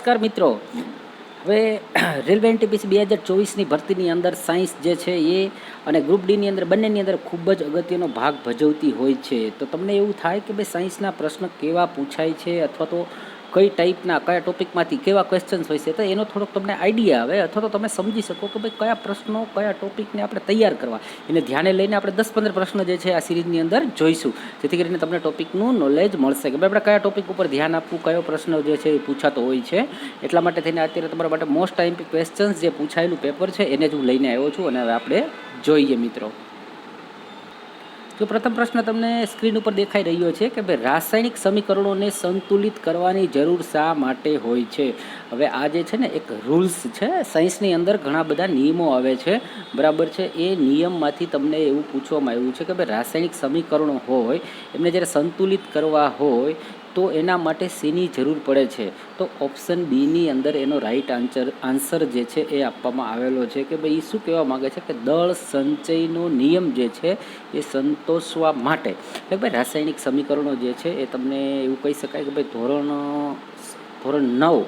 નમસ્કાર મિત્રો. હવે રેલવે એનટીપીસી બે હજાર ચોવીસની ભરતીની અંદર સાયન્સ જે છે એ અને ગ્રુપ ડીની અંદર બંનેની અંદર ખૂબ જ અગત્યનો ભાગ ભજવતી હોય છે. તો તમને એવું થાય કે ભાઈ સાયન્સના પ્રશ્ન કેવા પૂછાય છે અથવા તો કઈ ટાઈપના, કયા ટોપિકમાંથી કેવા ક્વેશ્ચન્સ હોય છે, તો એનો થોડોક તમને આઈડિયા આવે અથવા તો તમે સમજી શકો કે ભાઈ કયા પ્રશ્નો, કયા ટોપિકને આપણે તૈયાર કરવા. એને ધ્યાને લઈને આપણે દસ પંદર પ્રશ્ન જે છે આ સિરીઝની અંદર જોઈશું. જેથી કરીને તમને ટોપિકનું નોલેજ મળશે કે ભાઈ આપણે કયા ટોપિક ઉપર ધ્યાન આપવું, કયો પ્રશ્ન જે છે એ પૂછાતો હોય છે. એટલા માટે થઈને અત્યારે તમારા માટે મોસ્ટ ટાઈમ ક્વેશ્ચન્સ જે પૂછાયેલું પેપર છે, એને જ હું લઈને આવ્યો છું અને હવે આપણે જોઈએ મિત્રો. તો પ્રથમ પ્રશ્ન તમને સ્ક્રીન ઉપર દેખાઈ રહ્યો છે કે ભાઈ રાસાયણિક સમીકરણોને સંતુલિત કરવાની જરૂર શા માટે હોય છે? હવે આ જે છે ને એક રૂલ્સ છે સાયન્સની અંદર ઘણા બધા નિયમો આવે છે. બરાબર છે? એ નિયમમાંથી તમને એવું પૂછવામાં આવ્યું છે કે ભાઈ રાસાયણિક સમીકરણો હોય, એમને જ્યારે સંતુલિત કરવા હોય તો એના માટે સીની જરૂર પડે છે. તો ઓપ્શન બીની અંદર એનો રાઈટ આન્સર આન્સર જે છે એ આપવામાં આવેલો છે કે ભાઈ શું કહેવા માગે છે કે દળ સંચયનો નિયમ જે છે એ સંતોષવા માટે. એટલે ભાઈ રાસાયણિક સમીકરણો જે છે એ તમને એવું કહી શકાય કે ભાઈ ધોરણ ધોરણ નવ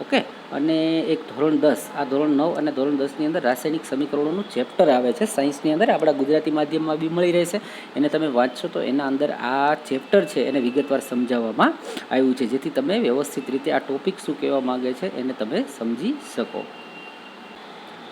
ઓકે અને એક ધોરણ દસ, આ ધોરણ નવ અને ધોરણ દસની અંદર રાસાયણિક સમીકરણોનું ચેપ્ટર આવે છે. સાયન્સની અંદર આપણા ગુજરાતી માધ્યમમાં બી મળી રહેશે. એને તમે વાંચશો તો એના અંદર આ ચેપ્ટર છે એને વિગતવાર સમજાવવામાં આવ્યું છે. જેથી તમે વ્યવસ્થિત રીતે આ ટોપિક શું કહેવા માગે છે એને તમે સમજી શકો.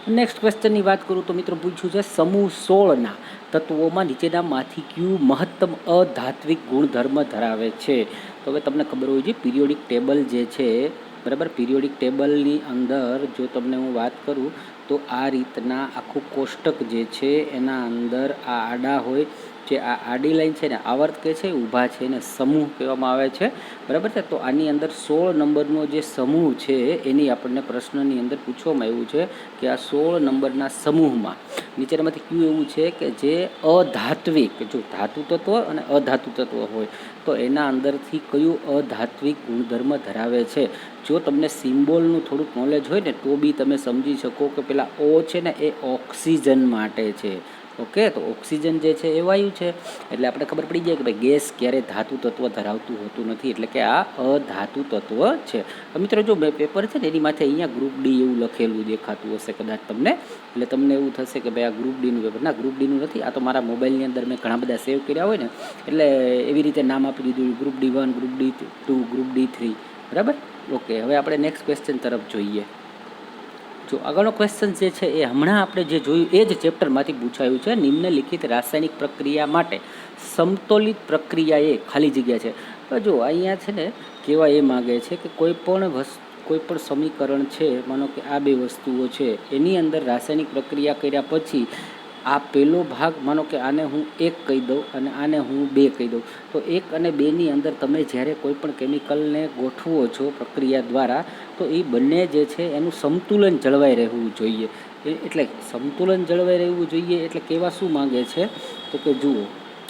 નેક્સ્ટ ક્વેશ્ચનની વાત કરું તો મિત્રો પૂછ્યું છે સમૂહ સોળના તત્વોમાં નીચેનામાંથી કયું મહત્તમ અધાત્વિક ગુણધર્મ ધરાવે છે? તો હવે તમને ખબર હોય છે પિરિયોડિક ટેબલ જે છે બરાબર? પિરિયોડિક ટેબલની અંદર જો તમને હું વાત કરું, તો આ રીતના આખું કોષ્ટક જે છે, એના અંદર આ આડા હોય જે આ આડી લાઈન છે ને આવર્ત કે છે, ઊભા છે એને સમૂહ કહેવામાં આવે છે. બરાબર છે? તો આની અંદર સોળ નંબરનો જે સમૂહ છે, એની આપણને પ્રશ્નની અંદર પૂછવામાં આવ્યું છે કે આ સોળ નંબરના સમૂહમાં નીચેનામાંથી કયું એવું છે કે જે અધાત્વિક, જો ધાતુ તત્વ અને અધાતુ તત્વ હોય, તો એના અંદરથી કયું અધાત્વિક ગુણધર્મ ધરાવે છે? જો તમને સિમ્બોલનું થોડુંક નોલેજ હોય ને, તો બી તમે સમજી શકો કે પેલા ઓ છે ને, એ ઓક્સિજન માટે છે. ઓકે, તો ઓક્સિજન જે છે એ વાયુ છે. એટલે આપણે ખબર પડી જાય કે ભાઈ ગેસ ક્યારે ધાતુ તત્વ ધરાવતું હોતું નથી, એટલે કે આ અધાતુ તત્વ છે. મિત્રો જો મેં પેપર છે ને, એની માથે અહીંયા ગ્રુપ ડી એવું લખેલું દેખાતું હશે કદાચ તમને. એટલે તમને એવું થશે કે ભાઈ આ ગ્રુપ ડીનું પેપર ના ગ્રુપ ડીનું નથી, આ તો મારા મોબાઈલની અંદર મેં ઘણા બધા સેવ કર્યા હોય ને, એટલે એવી રીતે નામ આપી દીધું group D one group D two group D three બરાબર? ઓકે, હવે આપણે નેક્સ્ટ ક્વેશ્ચન તરફ જોઈએ. જો આગળનો ક્વેશ્ચન જે છે એ હમણાં આપણે જે જોયું, એ જ ચેપ્ટરમાંથી પૂછાયું છે. નિમ્નલિખિત રાસાયણિક પ્રક્રિયા માટે સમતોલિત પ્રક્રિયા એ ખાલી જગ્યા છે. જો અહીંયા છે ને કહેવા એ માગે છે કે કોઈ પણ વસ્તુ, કોઈ પણ સમીકરણ છે, માનો કે આ બે વસ્તુઓ છે, એની અંદર રાસાયણિક પ્રક્રિયા કર્યા પછી આ પહેલો ભાગ માનો કે આને હું એક કહી દઉં અને આને હું બે કહી દઉં. તો એક અને બેની અંદર તમે જ્યારે કોઈ પણ કેમિકલને ગોઠવો છો પ્રક્રિયા દ્વારા, તો એ બંને જે છે એનું સંતુલન જળવાઈ રહેવું જોઈએ. એટલે સંતુલન જળવાઈ રહેવું જોઈએ એટલે કેવા શું માંગે છે? તો કે જુઓ,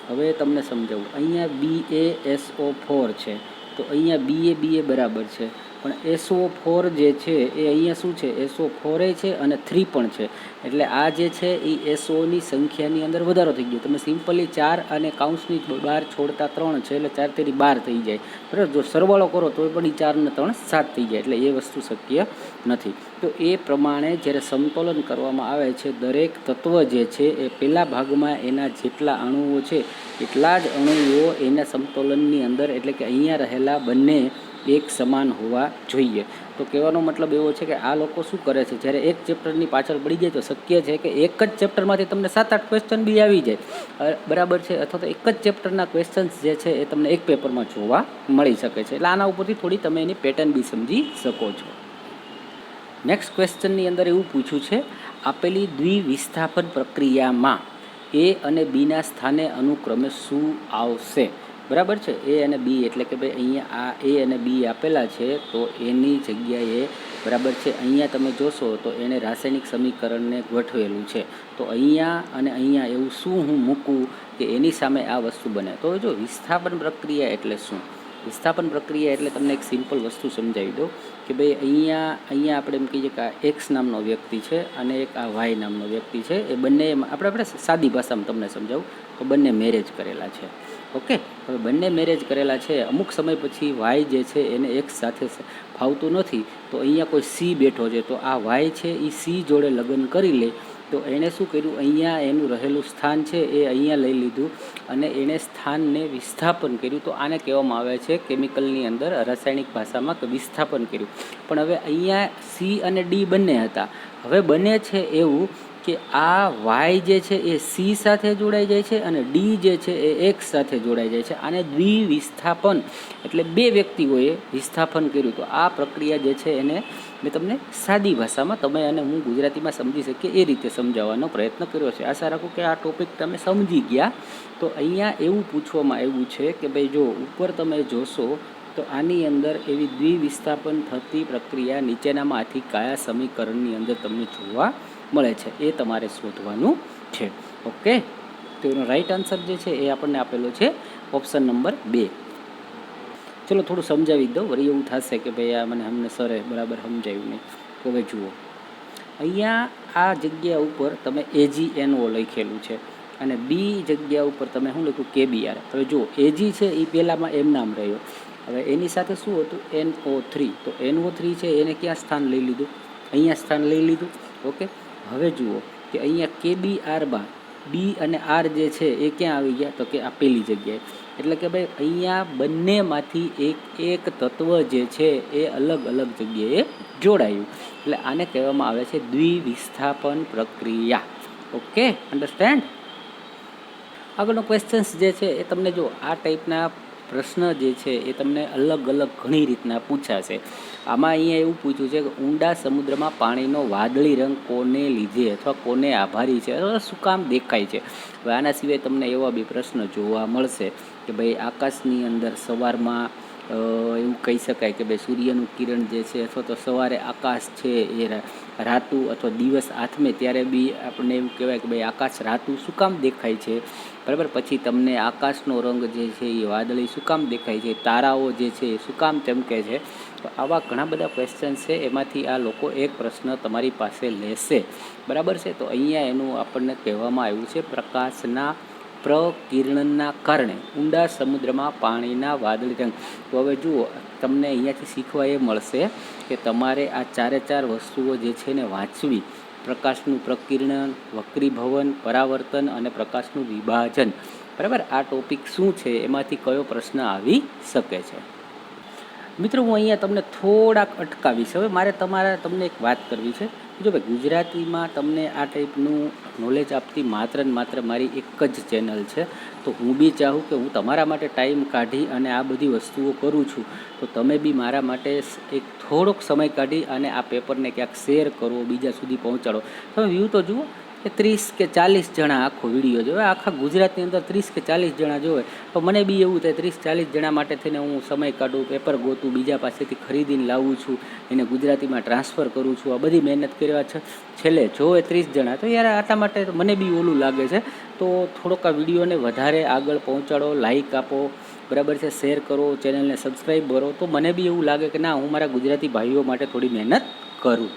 હવે તમને સમજાવું. અહીંયા બી એ એસ ઓ ફોર છે. તો અહીંયા બી એ બી એ બરાબર છે. પણ એસઓ ફોર જે છે, એ અહીંયા શું છે? એસઓ ફોરે છે અને થ્રી પણ છે. એટલે આ જે છે, એ એસઓની સંખ્યાની અંદર વધારો થઈ ગયો. તમે સિમ્પલી ચાર અને કાઉન્સની બહાર છોડતા ત્રણ છે, એટલે ચાર તેરી બાર થઈ જાય. બરાબર? જો સરવાળો કરો તો પણ એ ચારને ત્રણ સાત થઈ જાય. એટલે એ વસ્તુ શક્ય નથી. તો એ પ્રમાણે જ્યારે સમતોલન કરવામાં આવે છે, દરેક તત્વ જે છે, એ પહેલા ભાગમાં એના જેટલા અણુઓ છે, એટલા જ અણુઓ એના સમતોલનની અંદર, એટલે કે અહીંયા રહેલા બંને એક સમાન હોવા જોઈએ. તો કહેવાનો મતલબ એવો છે કે આ લોકો શું કરે છે? જ્યારે એક ચેપ્ટરની પાછળ પડી જાય તો શક્ય છે કે એક જ ચેપ્ટરમાંથી તમને સાત આઠ ક્વેશ્ચન બી આવી જાય. બરાબર છે? અથવા તો એક જ ચેપ્ટરના ક્વેશ્ચન્સ જે છે એ તમને એક પેપરમાં જોવા મળી શકે છે. એટલે આના ઉપરથી થોડી તમે એની પેટર્ન બી સમજી શકો છો. નેક્સ્ટ ક્વેશ્ચનની અંદર એવું પૂછ્યું છે, આપેલી દ્વિવિસ્થાપન પ્રક્રિયામાં એ અને બીના સ્થાને અનુક્રમે શું આવશે? બરાબર છે? એ અને બી એટલે કે ભાઈ અહીંયા આ એ અને બી આપેલા છે, તો એની જગ્યાએ બરાબર છે, અહીંયા તમે જોશો તો એણે રાસાયણિક સમીકરણને ગોઠવેલું છે. તો અહીંયા અને અહીંયા એવું શું હું મૂકું કે એની સામે આ વસ્તુ બને? તો જો વિસ્થાપન પ્રક્રિયા એટલે શું? વિસ્થાપન પ્રક્રિયા એટલે તમને એક સિમ્પલ વસ્તુ સમજાવી દો કે ભાઈ અહીંયા અહીંયા આપણે એમ કહીએ કે આ એક્સ નામનો વ્યક્તિ છે અને એક આ વાય નામનો વ્યક્તિ છે. એ બંને આપણે આપણે સાદી ભાષામાં તમને સમજાવું, તો બંને મેરેજ કરેલા છે. ઓકે, હવે બંને મેરેજ કરેલા છે. અમુક સમય પછી વાય જે છે એને એક સાથે ફાવતું નથી. તો અહીંયા કોઈ સી બેઠો છે. તો આ વાય છે એ સી જોડે લગ્ન કરી લે. તો એણે શું કર્યું? અહીંયા એનું રહેલું સ્થાન છે, એ અહીંયા લઈ લીધું અને એણે સ્થાનને વિસ્થાપન કર્યું. તો આને કહેવામાં આવે છે કેમિકલની અંદર રાસાયણિક ભાષામાં વિસ્થાપન કર્યું. પણ હવે અહીંયા સી અને ડી બંને હતા. હવે બને છે એવું કે આ વાય જે છે એ સી સાથે જોડાઈ જાય છે અને ડી જે છે એ એક્સ સાથે જોડાઈ જાય છે. આને દ્વિવિસ્થાપન એટલે બે વ્યક્તિઓએ વિસ્થાપન કર્યું. તો આ પ્રક્રિયા જે છે એને મેં તમને સાદી ભાષામાં તમે અને હું ગુજરાતીમાં સમજી શકીએ એ રીતે સમજાવવાનો પ્રયત્ન કર્યો છે. આશા રાખું કે આ ટોપિક તમે સમજી ગયા. તો અહીંયા એવું પૂછવામાં આવ્યું છે કે ભાઈ જો ઉપર તમે જોશો તો આની અંદર એવી દ્વિવિસ્થાપન થતી પ્રક્રિયા નીચેનામાંથી કયા સમીકરણની અંદર તમને જોવા મળે છે, એ તમારે શોધવાનું છે. ઓકે? તો એનો રાઈટ આન્સર જે છે, એ આપણને આપેલો છે ઓપ્શન નંબર બે. ચલો, થોડું સમજાવી દઉં. વળી એવું થશે કે ભાઈ આ મને અમને સરે બરાબર સમજાવ્યું નહીં. હવે જુઓ. અહીંયા આ જગ્યા ઉપર તમે એજી એનઓ લખેલું છે અને બી જગ્યા ઉપર તમે શું લખ્યું? કેબીઆર હવે જુઓ એજી છે, એ પહેલાંમાં એમ નામ રહ્યો. હવે એની સાથે શું હતું? એનઓ થ્રી તો એનઓ થ્રી છે, એને ક્યાં સ્થાન લઈ લીધું? અહીંયા સ્થાન લઈ લીધું. ઓકે? હવે જુઓ કે અહીંયા કે બી આરમાં બી અને આર જે છે એ ક્યાં આવી ગયા? તો કે આ પેલી જગ્યાએ. એટલે કે ભાઈ અહીંયા બંનેમાંથી એક એક તત્વ જે છે એ અલગ અલગ જગ્યાએ જોડાયું. એટલે આને કહેવામાં આવે છે દ્વિવિસ્થાપન પ્રક્રિયા. ઓકે? અન્ડરસ્ટેન્ડ? આગળનો ક્વેશ્ચન્સ જે છે એ તમને જો આ ટાઈપના પ્રશ્ન જે છે એ તમને અલગ અલગ ઘણી રીતના પૂછાશે. આમાં અહીંયા એવું પૂછ્યું છે કે ઊંડા સમુદ્રમાં પાણીનો વાદળી રંગ કોને લીધે અથવા કોને આભારી છે અથવા શું કામ દેખાય છે? હવે આના સિવાય તમને એવા બી પ્રશ્ન જોવા મળશે કે ભાઈ આકાશની અંદર સવારમાં એવું કહી શકાય કે ભાઈ સૂર્યનું કિરણ જે છે અથવા તો સવારે આકાશ છે એ રાતું અથવા દિવસ આથમે ત્યારે બી આપણને એવું કહેવાય કે ભાઈ આકાશ રાતું શું કામ દેખાય છે? બરાબર? પછી તમને આકાશનો રંગ જે છે એ વાદળી શું કામ દેખાય છે? તારાઓ જે છે એ શું કામ ચમકે છે? તો આવા ઘણા બધા ક્વેશ્ચન છે, એમાંથી આ લોકો એક પ્રશ્ન તમારી પાસે લેશે. બરાબર છે? તો અહીંયા એનું આપણને કહેવામાં આવ્યું છે, પ્રકાશના પ્રકિરણના કારણે ઊંડા સમુદ્રમાં પાણીના વાદળી રંગ. તો હવે જુઓ, તમને અહીંયાથી શીખવા એ મળશે કે તમારે આ ચારે ચાર વસ્તુઓ જે છે ને વાંચવી. પ્રકાશનું પ્રકિરણ વક્રીભવન, પરાવર્તન અને પ્રકાશનું વિભાજન. બરાબર? આ ટોપિક શું છે? એમાંથી કયો પ્રશ્ન આવી શકે છે? મિત્રો, હું અહીંયા તમને થોડાક અટકાવીશ. હવે મારે તમારા તમને એક વાત કરવી છે. જો ભાઈ ગુજરાતીમાં તમને આ ટાઈપનું નોલેજ આપતી માત્ર ને માત્ર મારી એક જ ચેનલ છે. તો હું બી ચાહું કે હું તમારા માટે ટાઈમ કાઢી અને આ બધી વસ્તુઓ કરું છું. તો તમે બી મારા માટે એક થોડોક સમય કાઢી અને આ પેપરને ક્યાંક શેર કરો, બીજા સુધી પહોંચાડો. તમે વ્યૂ તો જુઓ કે ત્રીસ કે ચાલીસ જણા આખો વીડિયો જોવે. આખા ગુજરાતની અંદર ત્રીસ કે ચાલીસ જણા જોવે. તો મને બી એવું થાય, ત્રીસ ચાલીસ જણા માટે થઈને હું સમય કાઢું પેપર ગોતું, બીજા પાસેથી ખરીદીને લાવું છું, એને ગુજરાતીમાં ટ્રાન્સફર કરું છું. આ બધી મહેનત કરવા છે. છેલ્લે જોવે ત્રીસ જણા. તો યાર આટલા માટે મને બી ઓલું લાગે છે. તો થોડોક આ વિડીયોને વધારે આગળ પહોંચાડો લાઇક આપો, બરાબર છે શેર કરો ચેનલને સબસ્ક્રાઈબ કરો. તો મને બી એવું લાગે કે ના, હું મારા ગુજરાતી ભાઈઓ માટે થોડી મહેનત કરું.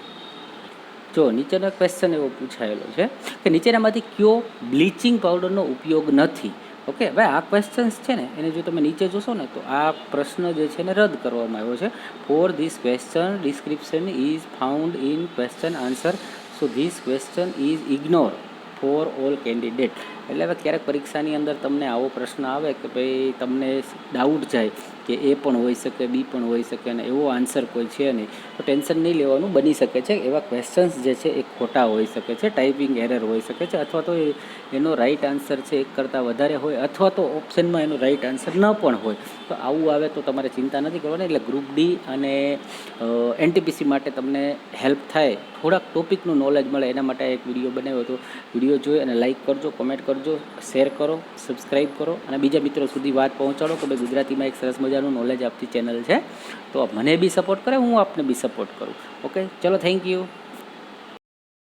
જો નીચેનો ક્વેશ્ચન એવો પૂછાયેલો છે કે નીચેનામાંથી કયો બ્લીચિંગ પાવડરનો ઉપયોગ નથી? ઓકે, હવે આ ક્વેશ્ચન્સ છે ને, એને જો તમે નીચે જોશો ને, તો આ પ્રશ્ન જે છે ને રદ કરવામાં આવ્યો છે. For this question description is found in question answer so this question is ignore for all candidate એટલે હવે ક્યારેક પરીક્ષાની અંદર તમને આવો પ્રશ્ન આવે કે ભાઈ તમને ડાઉટ જાય. કે એ પણ હોઈ શકે, બી પણ હોઈ શકે અને એવો આન્સર કોઈ છે નહીં. તો ટેન્શન નહીં લેવાનું, બની શકે છે. એવા ક્વેશ્ચન્સ જે છે એ ખોટા હોઈ શકે છે. ટાઈપિંગ એરર હોઈ શકે છે અથવા તો એનો રાઈટ આન્સર છે એક કરતાં વધારે હોય અથવા તો ઓપ્શનમાં એનો રાઈટ આન્સર ન પણ હોય. તો આવું આવે તો તમારે ચિંતા નથી કરવાની. એટલે ગ્રુપ ડી અને એનટીપીસી માટે તમને હેલ્પ થાય. થોડાક ટોપિકનું નોલેજ મળે. એના માટે એક વીડિયો બનાવ્યો હતો. વીડિયો જોઈ અને લાઇક કરજો કોમેન્ટ કરજો શેર કરો સબસ્ક્રાઈબ કરો અને બીજા મિત્રો સુધી વાત પહોંચાડો કે ભાઈ ગુજરાતીમાં એક સરસ મજાનું નોલેજ આપતી ચેનલ છે. તો મને બી સપોર્ટ કરે, હું આપને બી સપોર્ટ કરું. ઓકે ચલો થેન્ક યુ